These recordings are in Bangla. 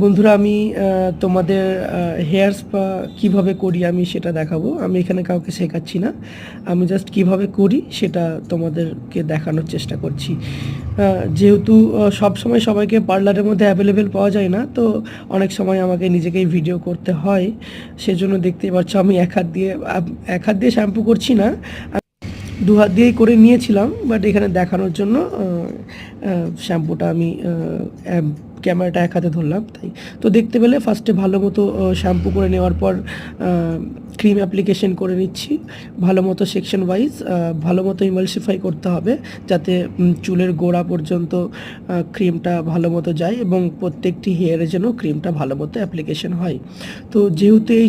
বন্ধুরা, আমি তোমাদের হেয়ার স্পা কীভাবে করি আমি সেটা দেখাবো। আমি এখানে কাউকে শেখাচ্ছি না। আমি জাস্ট কীভাবে করি সেটা তোমাদেরকে দেখানোর চেষ্টা করছি। যেহেতু সব সময় সবাইকে পার্লারের মধ্যে অ্যাভেলেবেল পাওয়া যায় না, তো অনেক সময় আমাকে নিজেকেই ভিডিও করতে হয়। সেজন্য দেখতেই পাচ্ছ আমি এক হাত দিয়ে এক হাত দিয়ে শ্যাম্পু করছি না। দু হাত দিয়েই করে নিয়েছিলাম বাট এখানে দেখানোর জন্য শ্যাম্পুটা আমি ক্যামেরাটা এক হাতে ধরলাম, তাই। তো দেখতে পেলে ফার্স্টে ভালো মতো শ্যাম্পু করে নেওয়ার পর ক্রিম অ্যাপ্লিকেশন করে নিচ্ছি। ভালো মতো সেকশন ওয়াইজ ভালো মতো ইমালসিফাই করতে হবে, যাতে চুলের গোড়া পর্যন্ত ক্রিমটা ভালো মতো যায় এবং প্রত্যেকটি হেয়ারে যেন ক্রিমটা ভালো মতো অ্যাপ্লিকেশন হয়। তো যেহেতু এই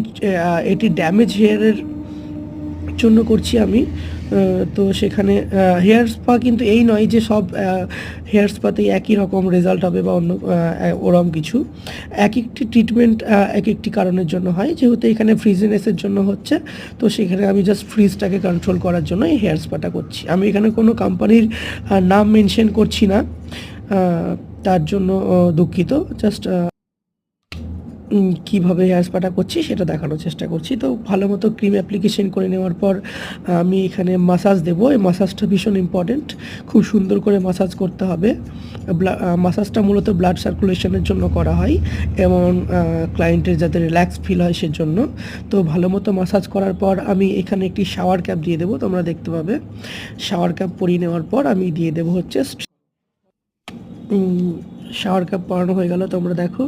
এটি ড্যামেজ হেয়ারের জন্য করছি আমি। তো সেখানে হেয়ার স্পা কিন্তু এই নয় যে সব হেয়ার স্পাতেই একই রকম রেজাল্ট হবে বা অন্য ওরম কিছু। এক একটি ট্রিটমেন্ট এক একটি কারণের জন্য হয়। যেহেতু এখানে ফ্রিজিনেসের জন্য হচ্ছে, তো সেখানে আমি জাস্ট ফ্রিজটাকে কন্ট্রোল করার জন্য এই হেয়ার স্পাটা করছি। আমি এখানে কোনো কোম্পানির নাম মেনশন করছি না। তার জন্য দুঃখিত। জাস্ট কীভাবে হেয়ার স্পাটা করছি সেটা দেখানোর চেষ্টা করছি। তো ভালো মতো ক্রিম অ্যাপ্লিকেশন করে নেওয়ার পর, আমি এখানে মাসাজ দেবো। এই মাসাজটা ভীষণ ইম্পর্টেন্ট খুব সুন্দর করে মাসাজ করতে হবে। মাসাজটা মূলত ব্লাড সার্কুলেশনের জন্য করা হয় এবং ক্লায়েন্টের যাতে রিল্যাক্স ফিল হয় সেজন্য। তো ভালো মতো মাসাজ করার পর, আমি এখানে একটি শাওয়ার ক্যাপ দিয়ে দেবো, তোমরা দেখতে পাবে। শাওয়ার ক্যাপ পরিয়ে নেওয়ার পর, আমি দিয়ে দেবো হচ্ছে শাওয়ার কাপ পরানো হয়ে গেল, তোমরা দেখো।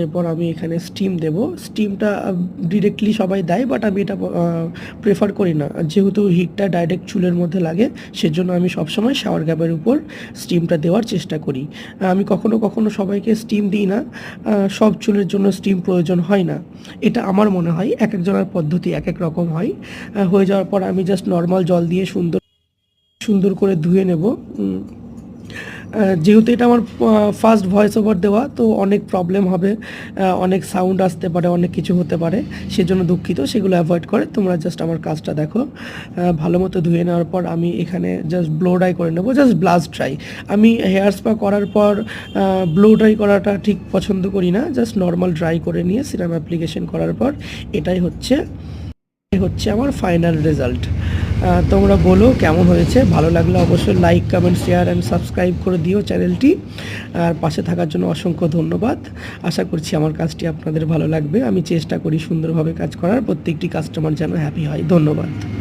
এরপর আমি এখানে স্টিম দেব। স্টিমটা ডিরেক্টলি সবাই দেয় বাট আমি এটা প্রেফার করি না। যেহেতু হিটটা ডাইরেক্ট চুলের মধ্যে লাগে, সেজন্য আমি সবসময় শাওয়ার ক্যাপের উপর স্টিমটা দেওয়ার চেষ্টা করি। আমি কখনো কখনো সবাইকে স্টিম দিই না। সব চুলের জন্য স্টিম প্রয়োজন হয় না। এটা আমার মনে হয় এক একজনের পদ্ধতি এক এক রকম হয়। হয়ে যাওয়ার পর আমি জাস্ট নর্মাল জল দিয়ে সুন্দর সুন্দর করে ধুয়ে নেব। যেহেতু এটা আমার ফার্স্ট ভয়েস ওভার দেওয়া, তো অনেক প্রবলেম হবে অনেক সাউন্ড আসতে পারে, অনেক কিছু হতে পারে, সেজন্য দুঃখিত, সেগুলো অ্যাভয়েড করে তোমরা জাস্ট আমার কাজটা দেখো। ভালো মতো ধুয়ে নেওয়ার পর আমি এখানে জাস্ট ব্লো ড্রাই করে নেব জাস্ট ব্লাস্ট ড্রাই আমি হেয়ার স্পা করার পর ব্লো ড্রাই করাটা ঠিক পছন্দ করি না জাস্ট নর্মাল ড্রাই করে নিয়ে সিরাম অ্যাপ্লিকেশন করার পর, এটাই হচ্ছে হচ্ছে আমার ফাইনাল রেজাল্ট তোমরা বলো কেমন হয়েছে? ভালো লাগলে অবশ্যই like comment share and subscribe করে দিও চ্যানেলটি। আর পাশে থাকার জন্য অসংখ্য ধন্যবাদ। আশা করছি আমার কাজটি আপনাদের ভালো লাগবে। আমি চেষ্টা করি সুন্দরভাবে কাজ করার। প্রত্যেকটি কাস্টমার যেন হ্যাপি হয়। ধন্যবাদ।